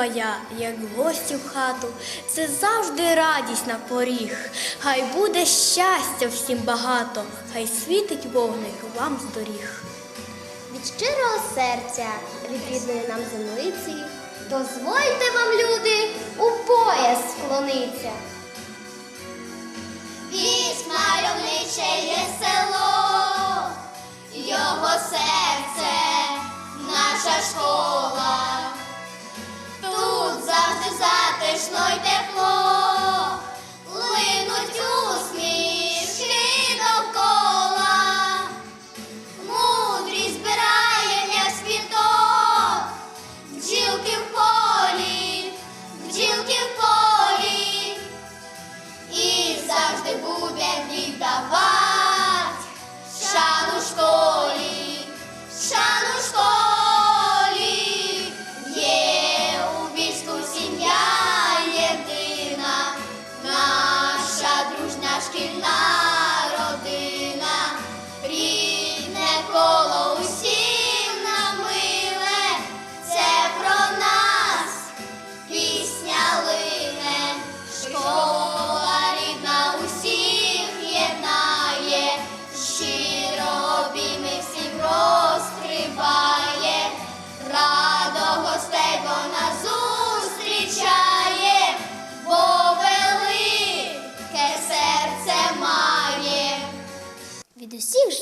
Щаслива я, як гості в хату, це завжди радість на поріг. Хай буде щастя всім багато, хай світить вогник вам з доріг. Від щирого серця, від рідної нам землиці, дозвольте вам, люди, у пояс склониться. Вісь мальовниче є село, його серце, наша школа. Затишно й тепло,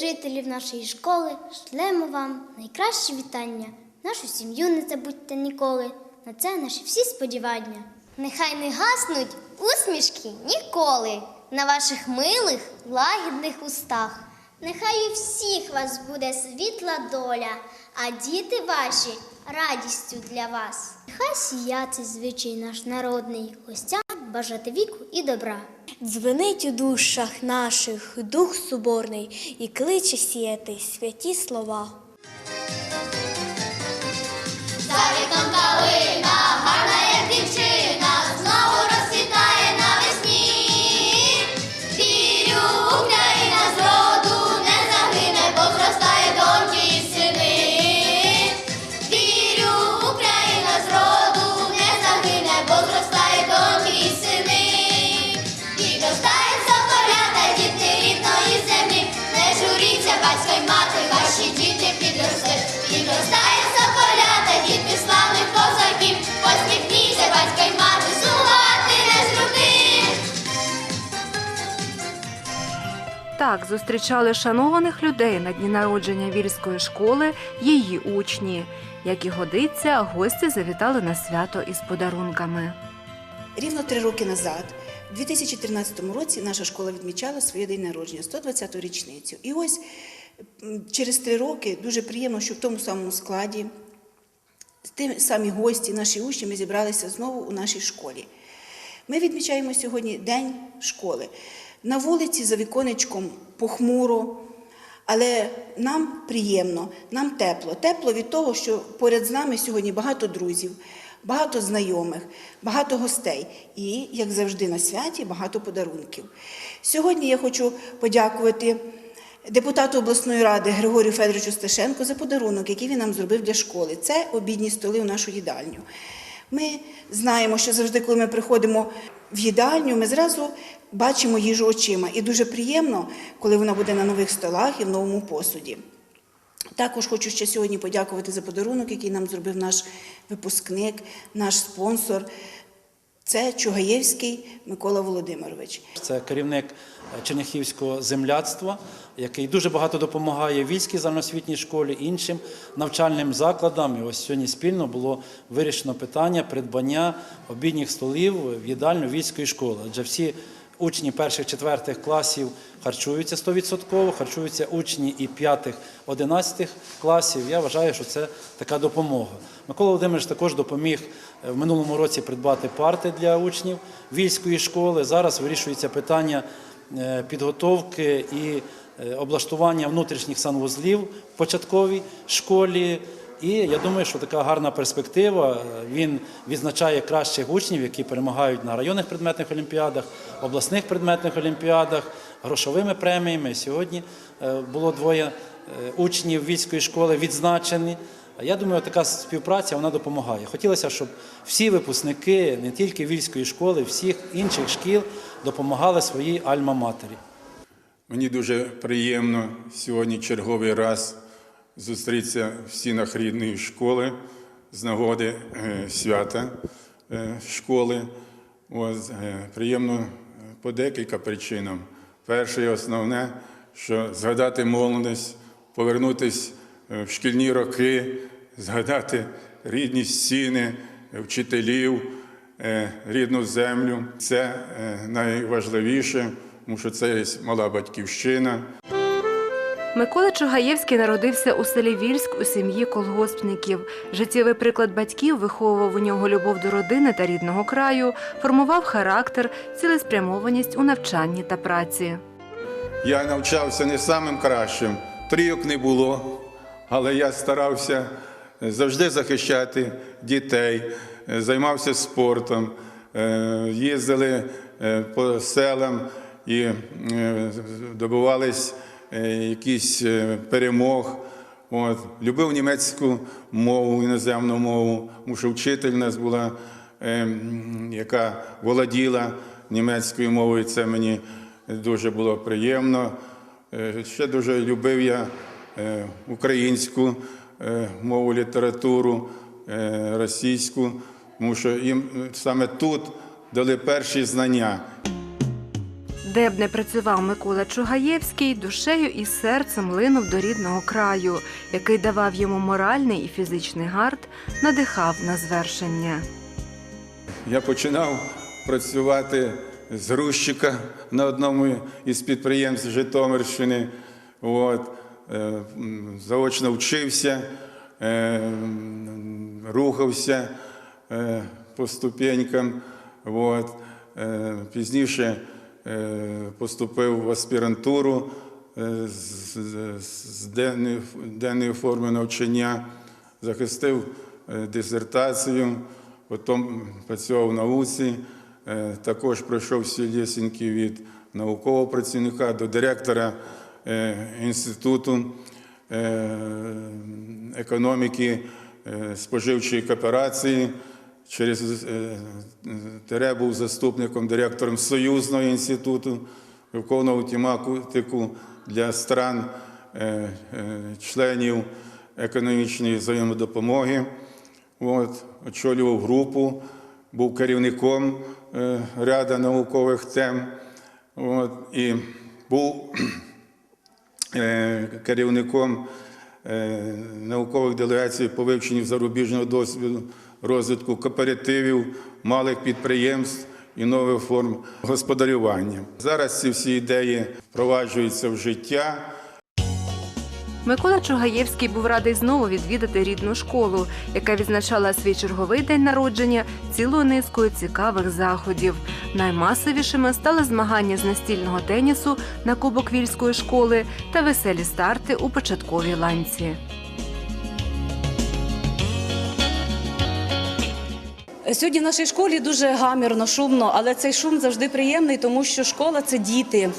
жителів нашої школи шлемо вам найкращі вітання. Нашу сім'ю не забудьте ніколи. На це наші всі сподівання. Нехай не гаснуть усмішки ніколи на ваших милих, лагідних устах. Нехай у всіх вас буде світла доля, а діти ваші радістю для вас. Нехай сія цей звичай наш народний, гостям бажати віку і добра. Дзвенить у душах наших дух соборний і кличе сіяти святі слова. Так зустрічали шанованих людей на дні народження вільської школи її учні. Як і годиться, гості завітали на свято із подарунками. Рівно три роки назад, у 2013 році, наша школа відмічала своє день народження, 120-ту річницю. І ось через три роки дуже приємно, що в тому самому складі ті самі гості, наші учні, ми зібралися знову у нашій школі. Ми відмічаємо сьогодні День школи. На вулиці за віконечком похмуро, але нам приємно, нам тепло. Тепло від того, що поряд з нами сьогодні багато друзів, багато знайомих, багато гостей і, як завжди, на святі багато подарунків. Сьогодні я хочу подякувати депутату обласної ради Григорію Федоровичу Сташенко за подарунок, який він нам зробив для школи. Це обідні столи у нашу їдальню. Ми знаємо, що завжди, коли ми приходимо в їдальню, ми зразу бачимо їжу очима. І дуже приємно, коли вона буде на нових столах і в новому посуді. Також хочу ще сьогодні подякувати за подарунок, який нам зробив наш випускник, наш спонсор. Це Чугаєвський Микола Володимирович. Це керівник Черняхівського земляцтва, який дуже багато допомагає війській загальноосвітній школі, іншим навчальним закладам. І ось сьогодні спільно було вирішено питання придбання обідніх столів в їдальню війської школи. Адже всі учні перших четвертих класів харчуються 100%, харчуються учні і п'ятих, одинадцятих класів. Я вважаю, що це така допомога. Микола Володимирович також допоміг е, в минулому році придбати парти для учнів вільської школи. Зараз вирішується питання е, підготовки і облаштування внутрішніх санвузлів в початковій школі. І я думаю, що така гарна перспектива. Він відзначає кращих учнів, які перемагають на районних предметних олімпіадах, обласних предметних олімпіадах, грошовими преміями. Сьогодні е, було двоє е, учнів військової школи відзначені. Я думаю, така співпраця вона допомагає. Хотілося, щоб всі випускники не тільки вільської школи, всіх інших шкіл допомагали своїй альма-матері. Мені дуже приємно сьогодні черговий раз зустрітися в стінах рідної школи з нагоди е, свята е, школи. Ось, е, приємно по декілька причинам. Перше і основне, що згадати молодість, повернутися в шкільні роки, згадати рідні стіни, вчителів, рідну землю. Це найважливіше, тому що це є мала батьківщина. Микола Чугаєвський народився у селі Вільськ у сім'ї колгоспників. Життєвий приклад батьків виховував у нього любов до родини та рідного краю, формував характер, цілеспрямованість у навчанні та праці. Я навчався не самим кращим, трійок не було, але я старався завжди захищати дітей, е, займався спортом, е, їздили е, по селам і е, добивались е, якісь е, перемог. От. Любив німецьку мову, іноземну мову, тому що вчитель у нас була, яка володіла німецькою мовою. Це мені дуже було приємно. Ще дуже любив я українську мову, літературу, російську, тому що їм саме тут дали перші знання. Де б не працював Микола Чугаєвський, душею і серцем линув до рідного краю, який давав йому моральний і фізичний гард, надихав на звершення. Я починав працювати з грузчика на одному із підприємств Житомирщини. От, е, заочно вчився, е, рухався е, по ступенькам. От, пізніше поступив в аспірантуру е, з, денної, форми навчання, захистив е, дисертацію, потім працював в науці, е, також пройшов всі лісінки від наукового працівника до директора е, інституту е, економіки е, споживчої кооперації. Через е, ТРЕ був заступником директором Союзного інституту, виконував тематику для стран е, е, членів економічної взаємодопомоги. От, очолював групу, був керівником е, ряду наукових тем. От, і був е, керівником е, наукових делегацій по вивченню зарубіжного досвіду розвитку кооперативів, малих підприємств і нових форм господарювання. Зараз ці всі ідеї впроваджуються в життя. Микола Чугаєвський був радий знову відвідати рідну школу, яка відзначала свій черговий день народження цілою низкою цікавих заходів. Наймасовішими стали змагання з настільного тенісу на Кубок Вільської школи та веселі старти у початковій ланці. Сьогодні в нашій школі дуже гамірно, шумно, але цей шум завжди приємний, тому що школа це діти.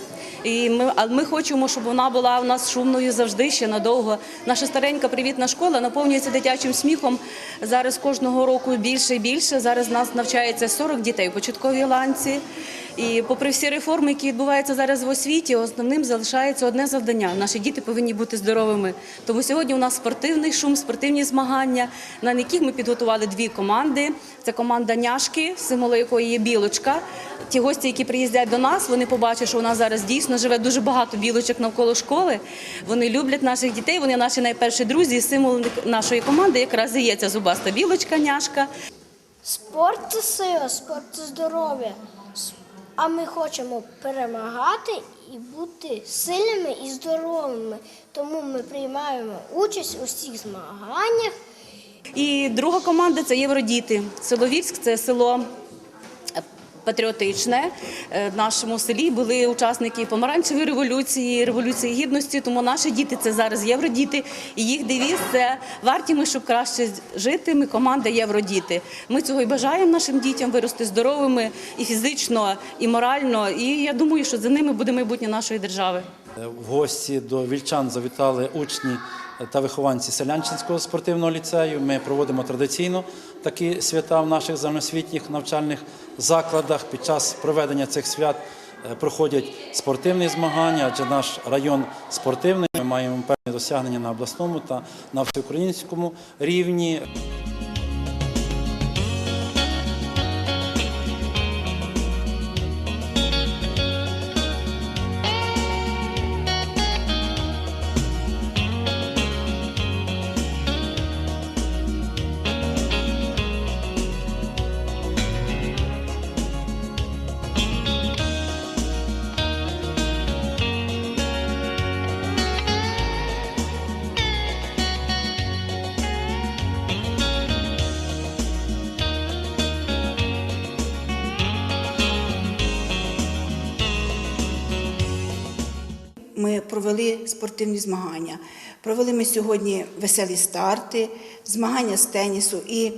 І ми, а ми хочемо, щоб вона була у нас шумною завжди ще надовго. Наша старенька привітна школа наповнюється дитячим сміхом. Зараз кожного року більше і більше. Зараз нас навчається 40 дітей у початковій ланці. І попри всі реформи, які відбуваються зараз в освіті, основним залишається одне завдання. Наші діти повинні бути здоровими. Тому сьогодні у нас спортивний шум, спортивні змагання, на яких ми підготували дві команди. Це команда няшки, символом якої є білочка. Ті гості, які приїздять до нас, вони побачать, що у нас зараз дійсно живе дуже багато білочок навколо школи. Вони люблять наших дітей, вони наші найперші друзі. І символ нашої команди якраз і є ця зубаста білочка, няшка. Спорт це сила, спорт це здоров'я. А ми хочемо перемагати і бути сильними і здоровими. Тому ми приймаємо участь у всіх змаганнях. І друга команда це Євродіти. Соловівськ це село патріотичне. Е, В нашому селі були учасники помаранчевої революції, революції гідності. Тому наші діти це зараз євродіти. І їх девіз це варті ми, щоб краще жити. Ми команда Євродіти. Ми цього і бажаємо нашим дітям вирости здоровими і фізично, і морально. І я думаю, що за ними буде майбутнє нашої держави. Е, В гості до вільчан завітали учні та вихованці Селянчинського спортивного ліцею. Ми проводимо традиційно такі свята в наших загальноосвітніх навчальних закладах. Під час проведення цих свят е, проходять спортивні змагання, адже наш район спортивний. Ми маємо певні досягнення на обласному та на всеукраїнському рівні. Провели спортивні змагання. Провели ми сьогодні веселі старти, змагання з тенісу. І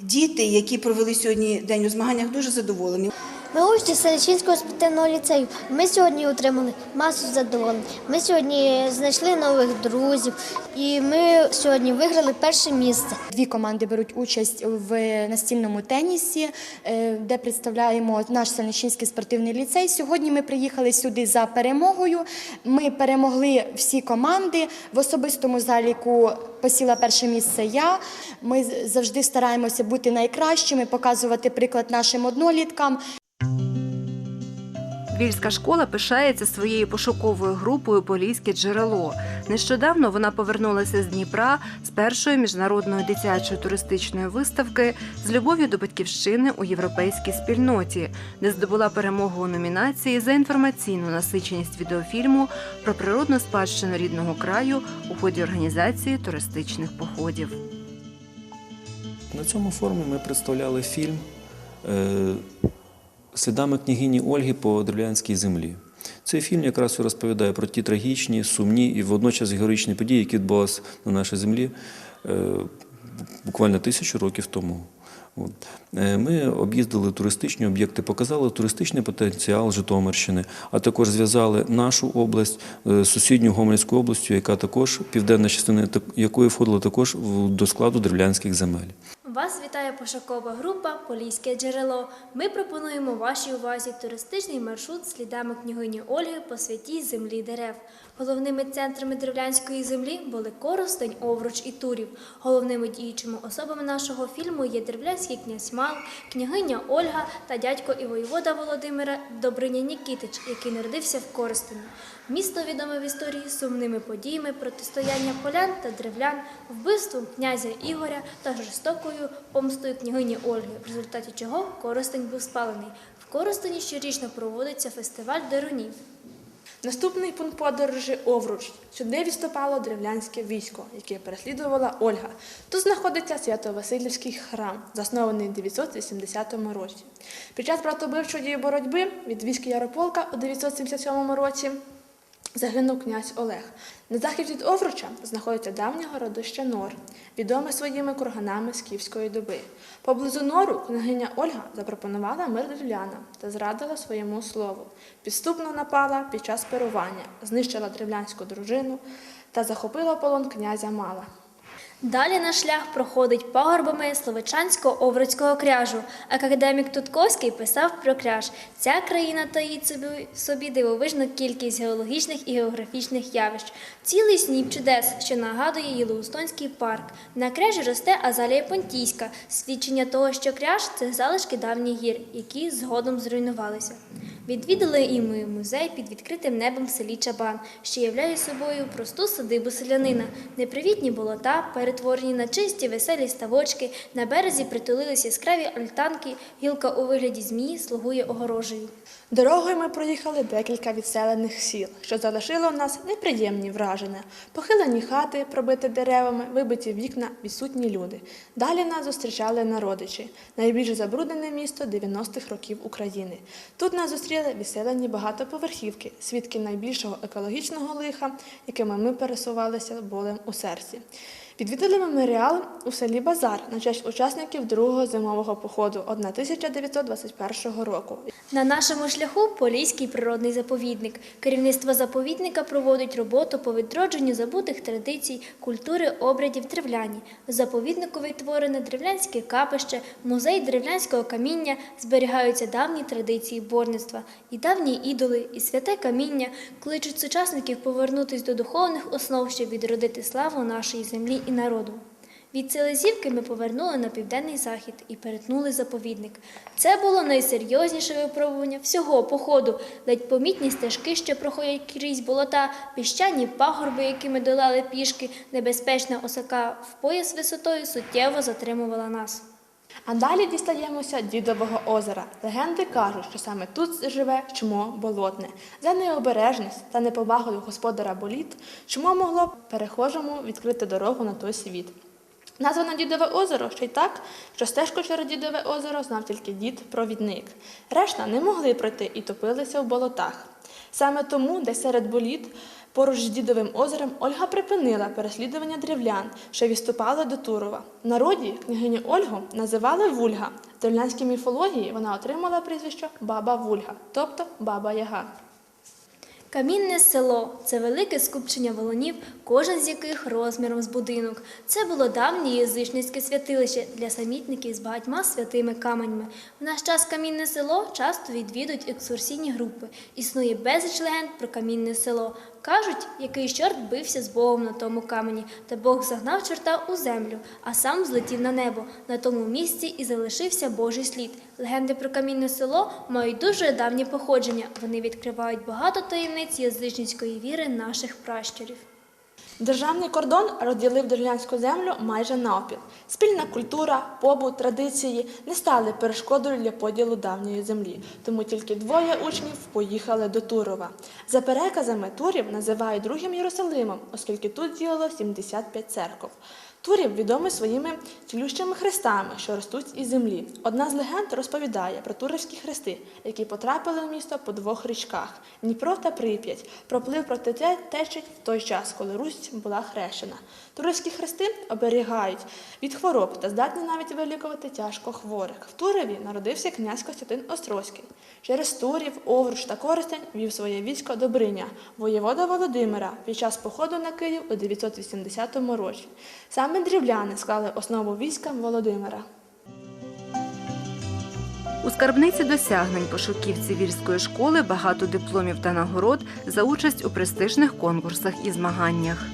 діти, які провели сьогодні день у змаганнях, дуже задоволені. Ми учні Селищинського спортивного ліцею. Ми сьогодні отримали масу задоволень. Ми сьогодні знайшли нових друзів, і ми сьогодні виграли перше місце. Дві команди беруть участь в настільному тенісі, е, де представляємо наш Селищинський спортивний ліцей. Сьогодні ми приїхали сюди за перемогою. Ми перемогли всі команди. В особистому заліку посіла перше місце я. Ми завжди стараємося бути найкращими, показувати приклад нашим одноліткам. Львівська школа пишається своєю пошуковою групою Поліське джерело. Нещодавно вона повернулася з Дніпра з першої міжнародної дитячої туристичної виставки з любов'ю до батьківщини у європейській спільноті, де здобула перемогу у номінації за інформаційну насиченість відеофільму про природну спадщину рідного краю у ході організації туристичних походів. На цьому форумі ми представляли фільм е, Слідами княгині Ольги по древлянській землі. Цей фільм якраз розповідає про ті трагічні, сумні і водночас героїчні події, які відбувалися на нашій землі е, буквально тисячу років тому. Е, Ми об'їздили туристичні об'єкти, показали туристичний потенціал Житомирщини, а також зв'язали нашу область е, з сусідньою Гомельською областю, яка також південна частина якої входила також до складу древлянських земель. Вас вітає пошукова група Поліське джерело. Ми пропонуємо вашій увазі туристичний маршрут слідами княгині Ольги по святій землі дерев. Головними центрами древлянської землі були Коростень, Овруч і Турів. Головними діючими особами нашого фільму є древлянський князь Мал, княгиня Ольга та дядько і воєвода Володимира Добриня Нікітич, який народився в Коростені. Місто відоме в історії сумними подіями протистояння полян та древлян, вбивством князя Ігоря та жорстокою помстою княгині Ольги, в результаті чого Коростень був спалений. В Коростені щорічно проводиться фестиваль Дерунів. Наступний пункт подорожі Овруч. Сюди відступало древлянське військо, яке переслідувала Ольга. Тут знаходиться Свято-Васильівський храм, заснований у 980 році. Під час братобивчої боротьби від війська Ярополка у 977 році загинув князь Олег. На захід від Овруча знаходиться давнє городище Нор, відоме своїми курганами скіфської доби. Поблизу Нору княгиня Ольга запропонувала мир древлянам та зрадила своєму слову. Підступно напала під час перування, знищила древлянську дружину та захопила полон князя Мала. Далі наш шлях проходить пагорбами Словичанського овруцького кряжу. Академік Тутковський писав про кряж. Ця країна таїть собі, собі дивовижну кількість геологічних і географічних явищ. Цілий сніп чудес, що нагадує Єлоустонський парк. На кряжі росте азалія понтійська, свідчення того, що кряж це залишки давніх гір, які згодом зруйнувалися. Відвідали і ми музей під відкритим небом в селі Чабан, що являє собою просту садибу селянина. Непривітні болота, перетворені на чисті веселі ставочки, на березі притулились яскраві альтанки, гілка у вигляді змії слугує огорожею. Дорогою ми проїхали декілька відселених сіл, що залишило в нас неприємні враження. Похилені хати, пробиті деревами, вибиті вікна, відсутні люди. Далі нас зустрічали народичі, найбільш забруднене місто 90-х років України. Тут нас зустріли відселені багатоповерхівки, свідки найбільшого екологічного лиха, якими ми пересувалися болем у серці. Відвідали меморіал у селі Базар на честь учасників другого зимового походу 1921 року. На нашому шляху Поліський природний заповідник. Керівництво заповідника проводить роботу по відродженню забутих традицій, культури, обрядів древляні. В заповіднику відтворене древлянське капище, музей древлянського каміння, зберігаються давні традиції борництва, і давні ідоли, і святе каміння кличуть сучасників повернутись до духовних основ, щоб відродити славу нашої землі і народу. Від Селезівки ми повернули на південний захід і перетнули заповідник. Це було найсерйозніше випробування всього походу. Ледь помітні стежки, що проходять крізь болота, піщані пагорби, які ми долали пішки, небезпечна осака в пояс висотою суттєво затримувала нас. А далі дістаємося Дідового озера. Легенди кажуть, що саме тут живе чмо болотне. За необережність та неповагу до господара боліт чмо могло перехожому відкрити дорогу на той світ. Названо Дідове озеро ще й так, що стежку через Дідове озеро знав тільки дід-провідник. Решта не могли пройти і топилися в болотах. Саме тому, десь серед боліт, поруч з Дідовим озером, Ольга припинила переслідування древлян, що відступали до Турова. В народі княгиню Ольгу називали Вульга. В древлянській міфології вона отримала прізвище Баба Вульга, тобто Баба Яга. Камінне село це велике скупчення волонів, кожен з яких розміром з будинок. Це було давнє язичницьке святилище для самітників з багатьма святими каменями. В наш час камінне село часто відвідують екскурсійні групи. Існує безліч легенд про камінне село. Кажуть, який чорт бився з Богом на тому камені, та Бог загнав чорта у землю, а сам злетів на небо. На тому місці і залишився Божий слід. Легенди про камінне село мають дуже давнє походження. Вони відкривають багато таємниць язичницької віри наших пращурів. Державний кордон розділив древлянську землю майже навпіл. Спільна культура, побут, традиції не стали перешкодою для поділу давньої землі, тому тільки двоє учнів поїхали до Турова. За переказами Турів називають другим Єрусалимом, оскільки тут діяло 75 церков. Турів відомий своїми цілющими хрестами, що ростуть із землі. Одна з легенд розповідає про турівські хрести, які потрапили в місто по двох річках Дніпро та Прип'ять. Проплив проти те- течій в той час, коли Русь була хрещена. Турівські хрести оберігають від хвороб та здатні навіть вилікувати тяжко хворих. В Туреві народився князь Костянтин Острозький. Через Турів, Овруч та Коростень вів своє військо Добриня, воєвода Володимира під час походу на Київ у 980 році. Саме дрівляни склали основу війська Володимира. У скарбниці досягнень пошуківців вільської школи багато дипломів та нагород за участь у престижних конкурсах і змаганнях.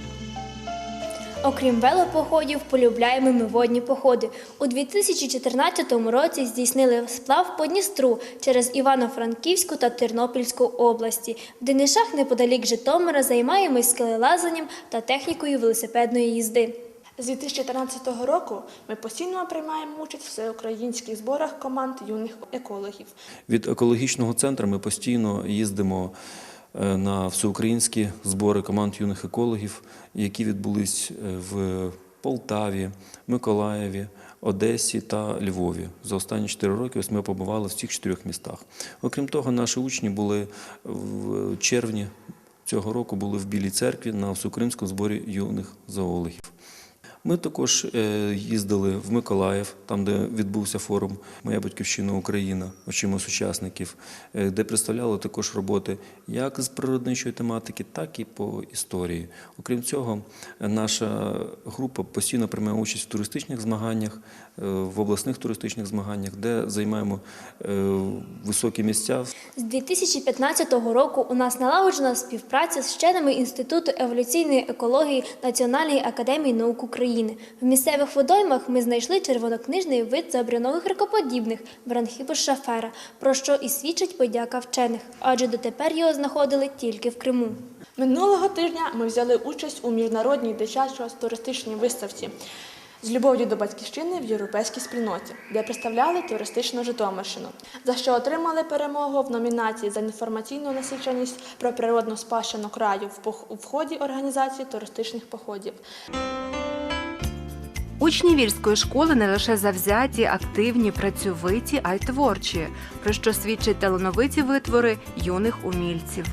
Окрім велопоходів, полюбляємо ми водні походи. У 2014 році здійснили сплав по Дністру через Івано-Франківську та Тернопільську області. В Денишах неподалік Житомира займаємось скелелазанням та технікою велосипедної їзди. З 2014 року ми постійно приймаємо участь в всеукраїнських зборах команд юних екологів. Від екологічного центру ми постійно їздимо е, на всеукраїнські збори команд юних екологів, які відбулись е, в Полтаві, Миколаєві, Одесі та Львові. За останні 4 роки ось ми побували в цих чотирьох містах. Окрім того, наші учні були в червні цього року були в Білій церкві на всеукраїнському зборі юних зоологів. Ми також е, їздили в Миколаїв, там, де відбувся форум Моя батьківщина Україна, очима сучасників, е, де представляли також роботи як з природничої тематики, так і по історії. Окрім цього, наша група постійно приймає участь в туристичних змаганнях, е, в обласних туристичних змаганнях, де займаємо високі місця. З 2015 року у нас налагоджена співпраця з вченими Інституту еволюційної екології Національної академії наук України. України. В місцевих водоймах ми знайшли червонокнижний вид забрянових ракоподібних бранхіпошафера, про що і свідчить подяка вчених, адже дотепер його знаходили тільки в Криму. Минулого тижня ми взяли участь у міжнародній дитячо-туристичній виставці з любов'ю до батьківщини в європейській спільноті, де представляли туристичну Житомирщину, за що отримали перемогу в номінації за інформаційну насиченість про природну спадщину краю в ході організації туристичних походів. Учні вільської школи не лише завзяті, активні, працьовиті, а й творчі, про що свідчать талановиті витвори юних умільців.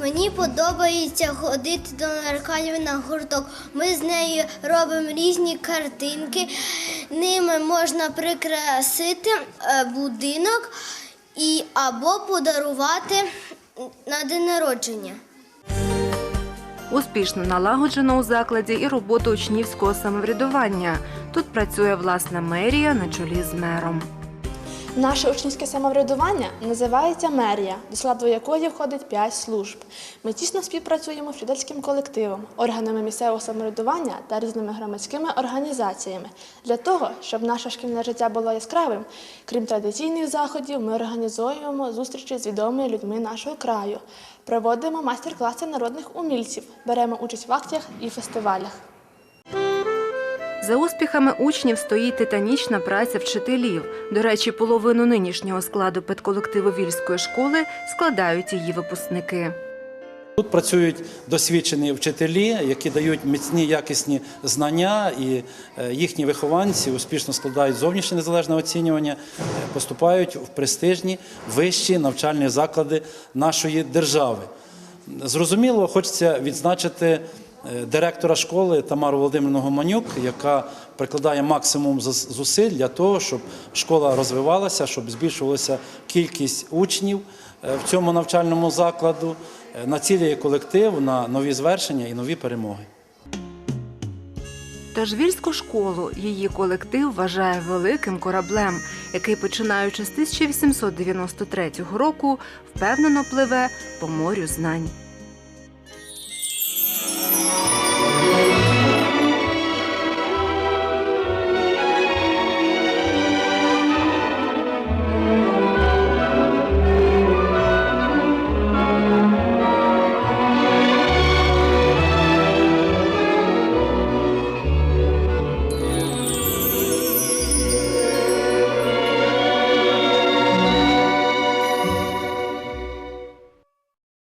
Мені подобається ходити до нарканів на гурток. Ми з нею робимо різні картинки. Ними можна прикрасити е, будинок і або подарувати на день народження. Успішно налагоджено у закладі і роботу учнівського самоврядування. Тут працює власна мерія на чолі з мером. Наше учнівське самоврядування називається мерія, до складу якої входить 5 служб. Ми тісно співпрацюємо з студентським колективом, органами місцевого самоврядування та різними громадськими організаціями для того, щоб наше шкільне життя було яскравим. Крім традиційних заходів, ми організуємо зустрічі з відомими людьми нашого краю, проводимо майстер-класи народних умільців, беремо участь в акціях і фестивалях. За успіхами учнів стоїть титанічна праця вчителів. До речі, половину нинішнього складу педколективу Вільської школи складають її випускники. Тут працюють досвідчені вчителі, які дають міцні якісні знання, і е, їхні вихованці успішно складають зовнішнє незалежне оцінювання, поступають в престижні вищі навчальні заклади нашої держави. Зрозуміло, хочеться відзначити директора школи Тамару Володимирівну Гоманюк, яка прикладає максимум зусиль для того, щоб школа розвивалася, щоб збільшувалася кількість учнів е, в цьому навчальному закладу, е, націлює колектив на нові звершення і нові перемоги. Тож вільську школу її колектив вважає великим кораблем, який, починаючи з 1893 року, впевнено пливе по морю знань.